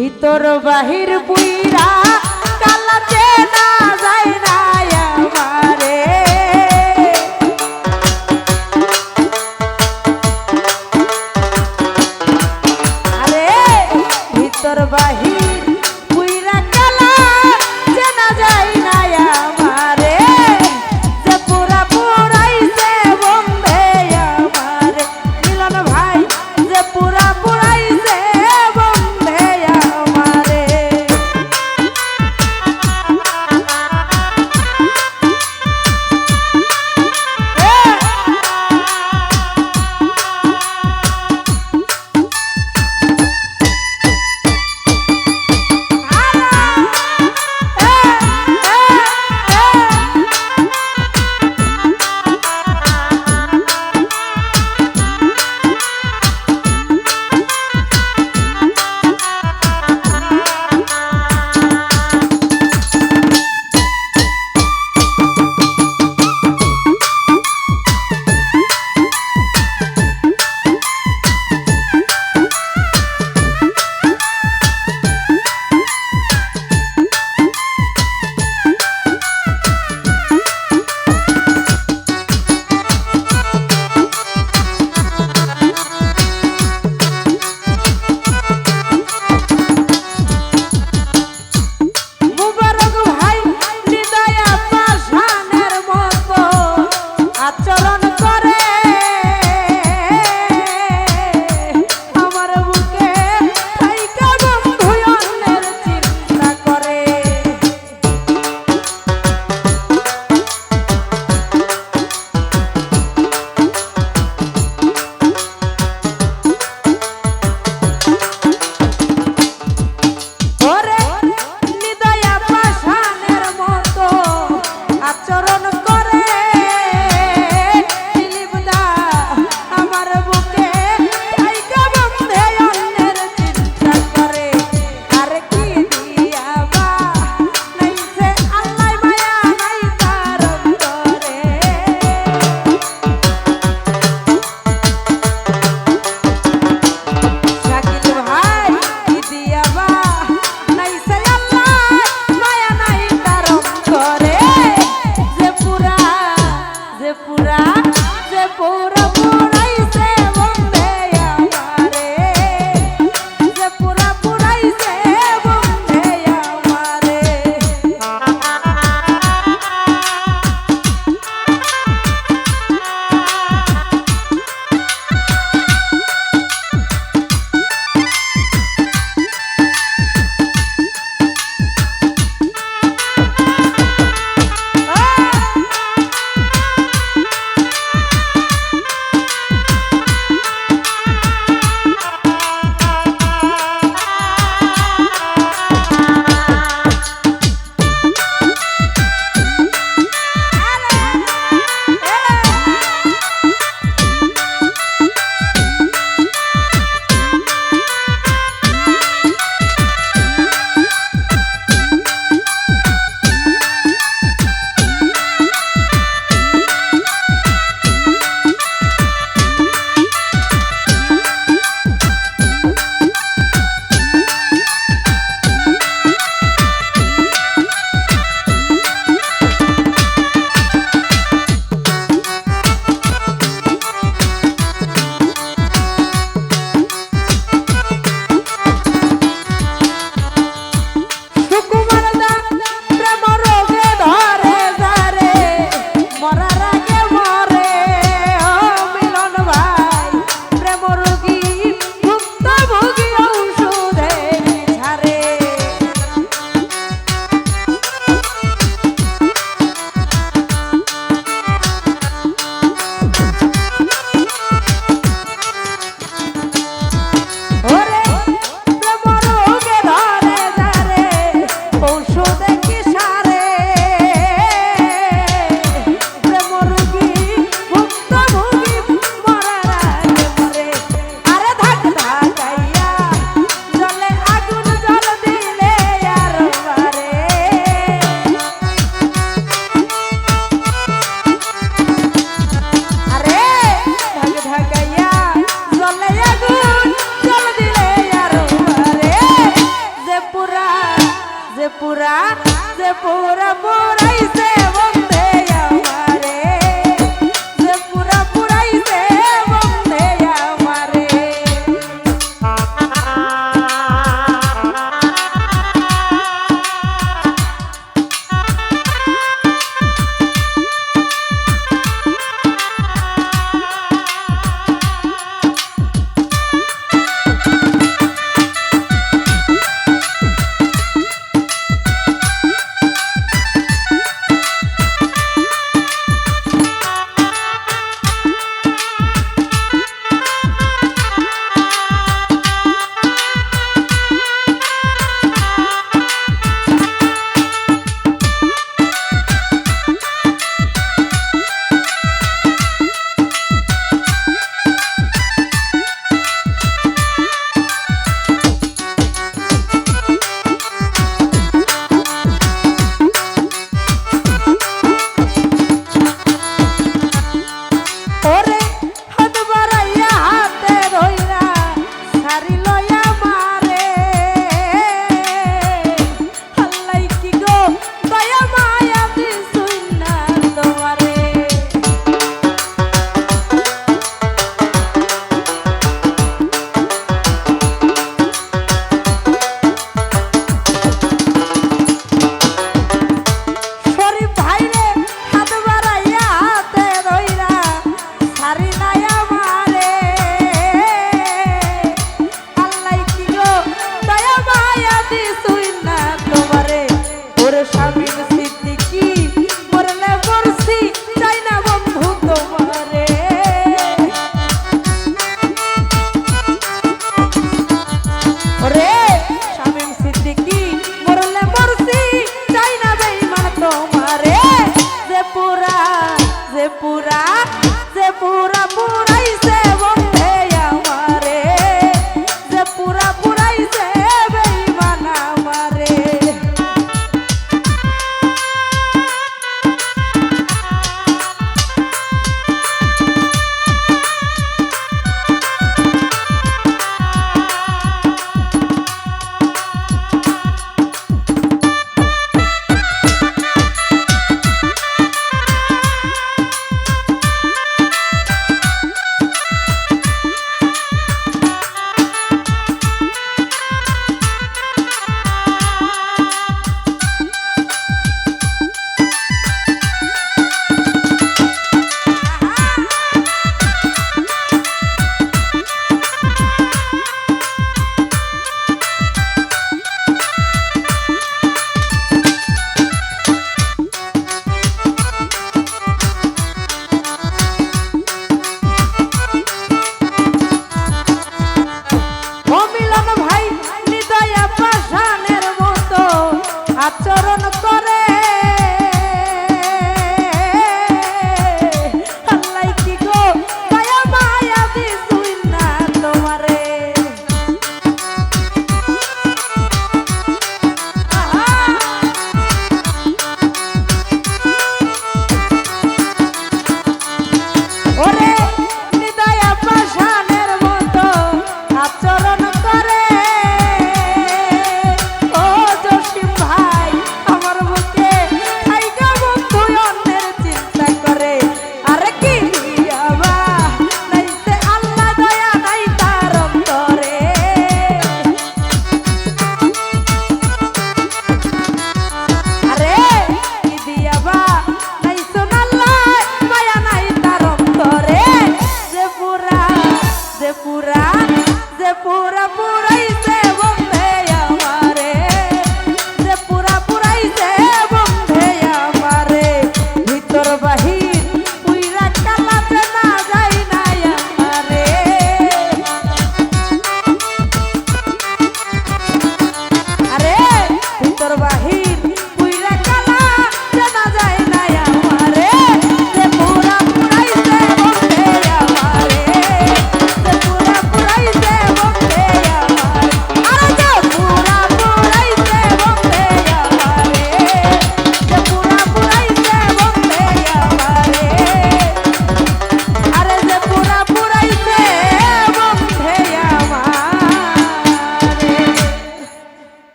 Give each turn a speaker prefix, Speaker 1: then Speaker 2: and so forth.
Speaker 1: ভিতর বাহির বুইরা কালাতে স্বামীর স্মৃতি কি? মরলে মরছি, চাই না বন্ধু তোমারে। ওরে, স্বামীর স্মৃতি কি? মরলে মরছি, চাই না বেইমান পুরা